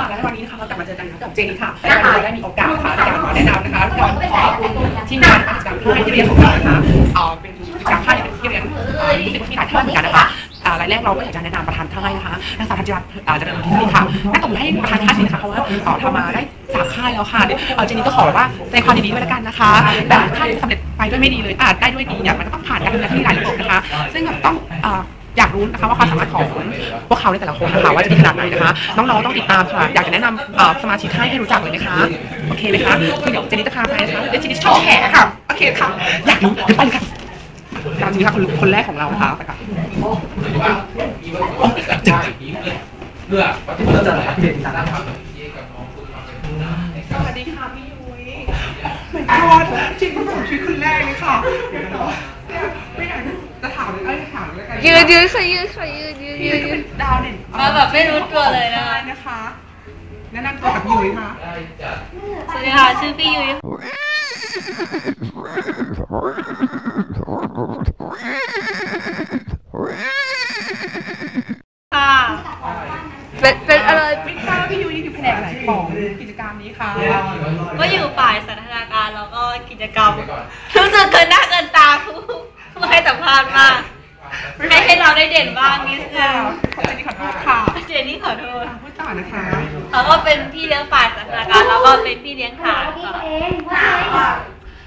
ของเจนนี่ค่ะและวันนี้เราได้มีโอกาสค่ะในการมาแนะนำนะคะเราขอบคุณทีมงานกิจกรรมค่ายที่เรียนของเรานะคะเอ่อเป็นกิจกรรมค่ายที่เป็นที่เรียนเอ่อรู้สึกว่ามีหลายท่านเหมือนกันนะคะอ่ารายแรกเราก็อยากจะแนะนำประธานค่ายนะคะนางสาวธัญรัตน์อ่าเจริญที่นี่ค่ะแม่ตบมือให้ประธานค่ายสินะคะเพราะว่าเอ่อทำมาได้สามค่ายแล้วค่ะเดี๋ยวเอ่อเจนนี่ก็ขอว่าแสดงความยินดีด้วยละกันนะคะแต่ค่ายที่สำเร็จไปด้วยไม่ดีเลยอ่าได้ด้วยดีเนี่ยมันก็ต้องผ่านการทำงานที่หลายระบบนะคะ ซึ่งแบบต้องเอ่ออยากรู้นะคะว่าความสามารถของพ วกเขาในแต่ละคนนะคะว่าจะมีขนาดไหนนะคะน้องๆต้องติดตามค่ะอยากจะแนะนำเอ่อสมาชิกให้ให้รู้จักเลยนะคะโอเคไหมคะคือเดี๋ยวเจนนี่จะพาไปนะคะเดี๋ยวเจนนี่ชอบแฉค่ะโอเคค่ะอยากรู้เดี๋ยวไปเลยค่ะตามจริงค่ะคนคนแรกของเรานะคะไปค่ะเพื่อปฏิบัติการเด่นดังครับสวัสดีค่ะพี่ยุ้ยไม่กอดจริงๆผมชีวิตคนแรกเลยค่ะ ถามเลยเอ้ยถามเลยกันยืนยืนค่ะยืนค่ะยืนยืนพี่ยืยุ้ยนก็ยืเป็นนดาวเด่นมาแบบไม่รู้ตัวเลยนะได้นะคะแนะนำตัวกับพี่ยุ้ยค่ะสวัสดีค่ะชื่อพี่ยุ้ยค่ะเป็นเป็นอะไร ไม่ทราบว่าพี่ยุ้ยนี่อยู่แผนกไหนของกิจกรรมนี้คะ ก็อยู่ฝ่ายสันทนาการแล้วก็กิจกรรมรู้สึกเกินหน้าเกินตาผู้ผู้ให้สัมภาษณ์มากให้ให้เรา ได้เด่นบ้างนิดนึค่ะงขอบคุณที่ขอโทษค่ะเจนนี่ขอโทษพูดต่อนะคะแล้วก็เป็นพี่เลี้ยงฝ่ายสันทนาการแล้วก็เป็นพี่เลี้ยงฐานค่ะ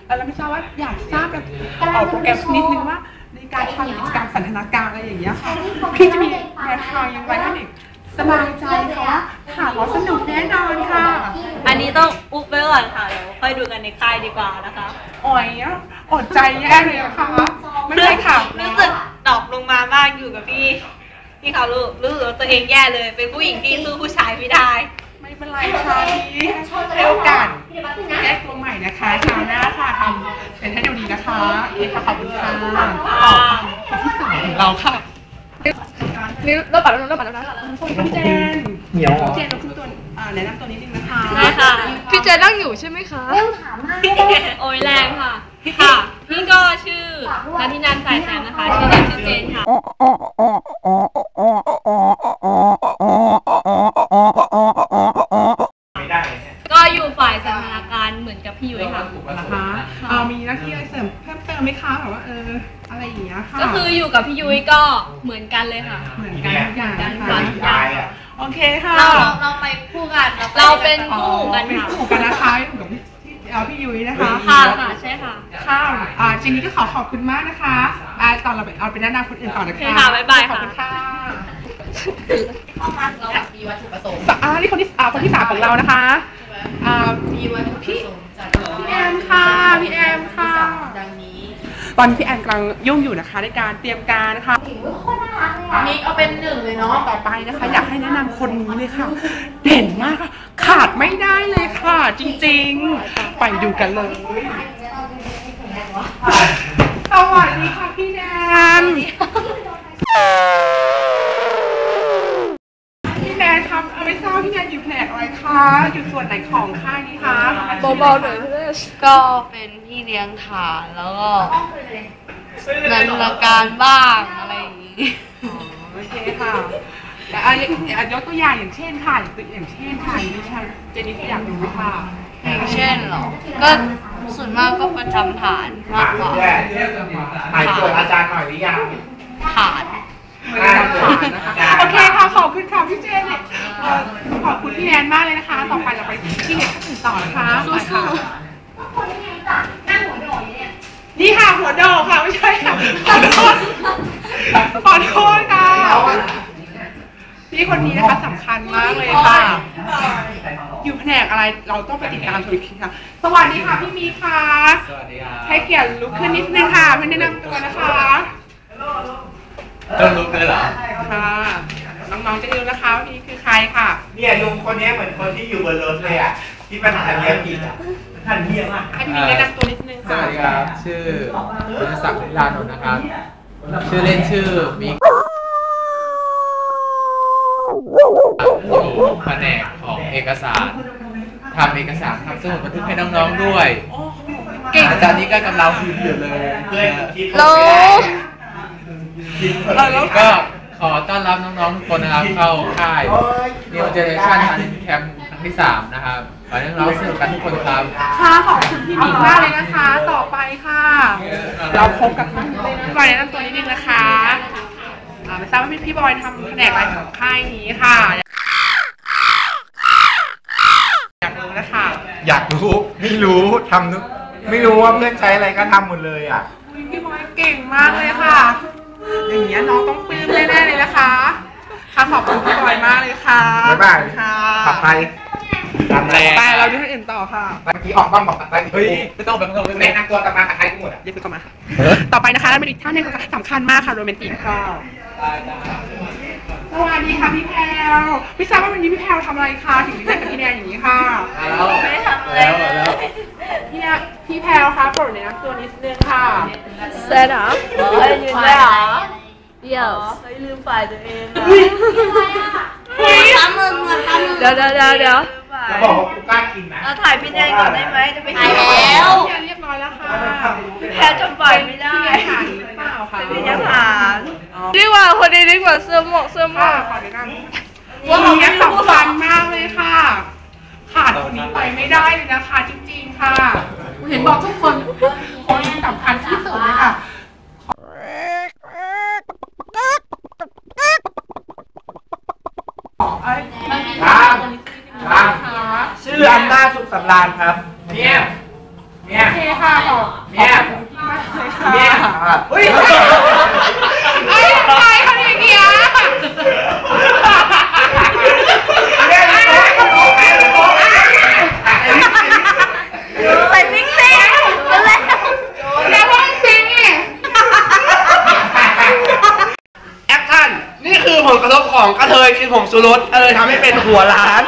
แล้วเราไม่ทราบว่าอยากทราบแบบออกโปรแกรมนิดนึงว่าในการทำกิจกรรมสันทนาการอะไรอย่างเงี้ยค่ะพี่จะมีแนวทางยังไงให้เด็ก สบายใจค่ะค่ะแล้วสนุกแน่นอนค่ะ อันนี้ต้องอุบไว้ก่อนค่ะเดี๋ยวค่อยดูกันในค่ายดีกว่านะคะอ่อยอะอดใจแย่เลยอะค่ะไม่ได้ค่ะรู้สึกดรอกลงมามากอยู่กับพี่พี่เขารู้รู้สึกว่าตัวเองแย่เลย เป็นผู้หญิงที่สู้ผู้ชายไม่ได้ ไม่เป็นไรค่ะพี่ให้โอกาสแก้ตัวใหม่นะคะคราวหน้าค่ะทำเป็นให้ดูดีนะคะโอเคค่ะขอบคุณค่ะคนที่สามของเราค่ะ นี่เราปัดแล้วนะเราปัดแล้วนะพี่เจนเหนียวพี่เจนเราคือตัวอ่าแนะนำตัวนิดนึงนะคะได้ค่ะ พี่เจนั่งอยู่ใช่ไหมคะโอ้ยแรงค่ะ ค่ะพี่ก็ชื่อนันทินันสายแสนนะคะ ชื่อเล่นชื่อเจนค่ะไม่ได้เนี่ยก็อยู่ฝ่ายสันทนาการเหมือนกับพี่ยุ้ยค่ะนะคะเอามีหน้าที่อะไรเสริมเพิ่มเติมไหมคะแบบว่าเอออะไรอย่างเงี้ยค่ะ ก็คืออยู่กับพี่ยุ้ยก็เหมือนกันเลยค่ะเหมือน กันทุกอย่างนะเหมืคะอนกันตายอะโอเคค่ะ เราเราไปคู่กัน เราเป็นคู่กันเป็นค่ะคู่กันนะคะอยู่กับพี่เอาพี่ยุ้ยนะคะค่ะค่ะใช่ค่ะค่ะอ่าจีนี้ก็ขอขอบคุณมากนะคะอ่าตอนเราไปเอาไปแนะนำคนอื่นต่อนะโอคะเคค่ะบ๊ายบายขอบค่ะคุณค่ะอ่านี่คนที่อ่าคนที่สามของเรานะคะอ่าพี่พี่แอมค่ะพี่แอมค่ะ ตอนนี้พี่แอมกำลังยุ่งอยู่นะคะในการเตรียมการนะคะนี่เอาเป็นหนึ่งเลยเนาะต่อไปนะคะ อยากให้แนะนำคนนี้เลยค่ะ เด่นมากค่ะขาดไม่ได้เลยค่ะ จริงๆ ไปดูกันเลยสวัสดีค่ะพี่แดนพี่แดนครับเอาไม่ทราบพี่แดนอยู่แผนกอะไรคะอยู่ส่วนไหนของค่ายนี้คะ เบาๆหน่อยเพื่อน ก็เป็นพี่เลี้ยงฐานแล้วก็นันทการบ้างอะไรอย่างนี้อ๋อโอเคค่ะ แต่อะอะยกตัวอย่างอย่างเช่นค่ะอย่างเช่นค่ะดิฉันเจนนี่อยากรู้ค่ะอย่างเช่นเหรอ ก็ส่วนมากก็ประจำฐานมากกว่าด้วยหายตัวอาจารย์หน่อยหรือยังฐานไม่ได้ทำผ่านนะคะโอเคค่ะขอบคุณค่ะพี่เจนเนี่ยเอ่อขอบคุณพี่แนนมากเลยนะคะ ต่อไปเราไปที่เด็กท่านอื่นต่อนะคะไปค่ะ นี่ค่ะหัวโดอกค่ะไม่ใช่ค่ะขอโทษขอโทษค่ะพี่คนนี้นะคะสำคัญมากเลยค่ะ อยู่แผนกอะไรเราต้องไปติดตามชมอีกทีค่ะ สวัสดีค่ะพี่มีค่ะสวัสดีครับให้เกียรติลุกขึ้นนิดนึงค่ะเพื่อแนะนำตัวนะคะต้องลุกเลยเหรอค่ะน้องๆจะดูนะคะว่านี่คือใครค่ะ เนี่ยลุงคนนี้เหมือนคนที่อยู่บนรถเลยอะที่ปัญหาเรียกผิดอะท่านเรียกมากให้พี่มีแนะนำตัวนิดนึง สค่ะวัสดีครับ ชื่อคุณศักดิ์ลานนท์นะครับ ชื่อเล่นชื่อมิกอยู่แผนกของเอกสารทำเอกสารทำสมุดบันทึกให้น้องๆด้วยโอ้โหเก่งอาจารย์นี้ก็กำลังพิมพ์อยู่เลยเพื่อนคิดโลคิดเออแล้วก็ขอต้อนรับน้องๆทุกคนนะครับเข้าค่าย New Generation Talent Camp นะครับที่สามนะครับ ขอให้น้องๆสนุกกันทุกคนครับค่ะขอบคุณพี่หมิงมากเลยนะคะ ต่อไปค่ะ เราพบกับพี่บอยแนะนำตัวนิดนึงนะคะอ่าไม่ทราบว่าพี่พี่บอยทำแผนกอะไรของค่ายนี้ค่ะ อยากรู้นะคะ อยากรู้ไม่รู้ทำทุกไม่รู้ว่าเพื่อนใช้อะไรก็ทำหมดเลยอะอุ๊ยพี่บอยเก่งมากเลยค่ะ อย่างเงี้ยน้องต้องปลื้มแน่ๆเลยนะคะค่ะขอบคุณพี่บอยมากเลยค่ะบ๊ายบายค่ะขับไป ตามแรงไปเราดูท่านอื่นต่อค่ะเมื่อกี้ออกบ้างบอกกับไปเฮ้ยไม่ต้องไปไม่ต้องไปแนะนำตัวกลับมากับใครกูหมดอะเรียกเข้ามา ต่อไปนะคะเป็นอีกท่านหนึงสำคัญมากค่ะโรแมนติกค่ะสวัสดีค่ะพี่แพลวไม่ทราบว่าวันนี้พี่แพลวทำอะไรคะถึงได้กับพี่แนนอย่างนี้ค่ะแล้วไม่ได้ทำอะไรแล้วเลแล้วยพี่แนนพี่แพลวคะโปรดแนะนำตัวนิดนึงค่ะเซตอัพโอ้ยยืนได้เหรอเดี๋ยวเฮ้ยลืมฝ่ายตัวเองอะ เฮ้ยตามมือเหมือนตามมือ เดี๋ยวเดี๋ยวเดี๋ยวเดี๋ยว จะบอกว่ากูกล้ากินนะเราถ่ายพี่แนนก่อนได้ไหมจะไปกินพี่แล้วแนนเรียบร้อยแล้วค่ะแพ้จนปล่อยไม่ได้พี่แนนผ่านหรือเปล่าคะพี่แนนผ่านดีกว่าคนนี้ดีกว่าเสื้อหมวกเสื้อหมวค่ะกขอแนะนำว่าของนี้สำคัญมากเลยค่ะ ขาดคนนี้ไปไม่ได้เลยนะคะจริงๆค่ะเห็นบอกทุก สุขสำราญครับเนี่ยเนี่ยโอเคค่ะขอเนี่ยเนี่ยเฮ้ยไอ้ทำไมเขาอย่างเงี้ยใส่มิกซิ่งแล้วแล้วว่าจริงเนี่ยแอคชั่นนี่คือผลกระทบของกระเทยกินผงชูรสเออทำให้เป็นหัวล้าน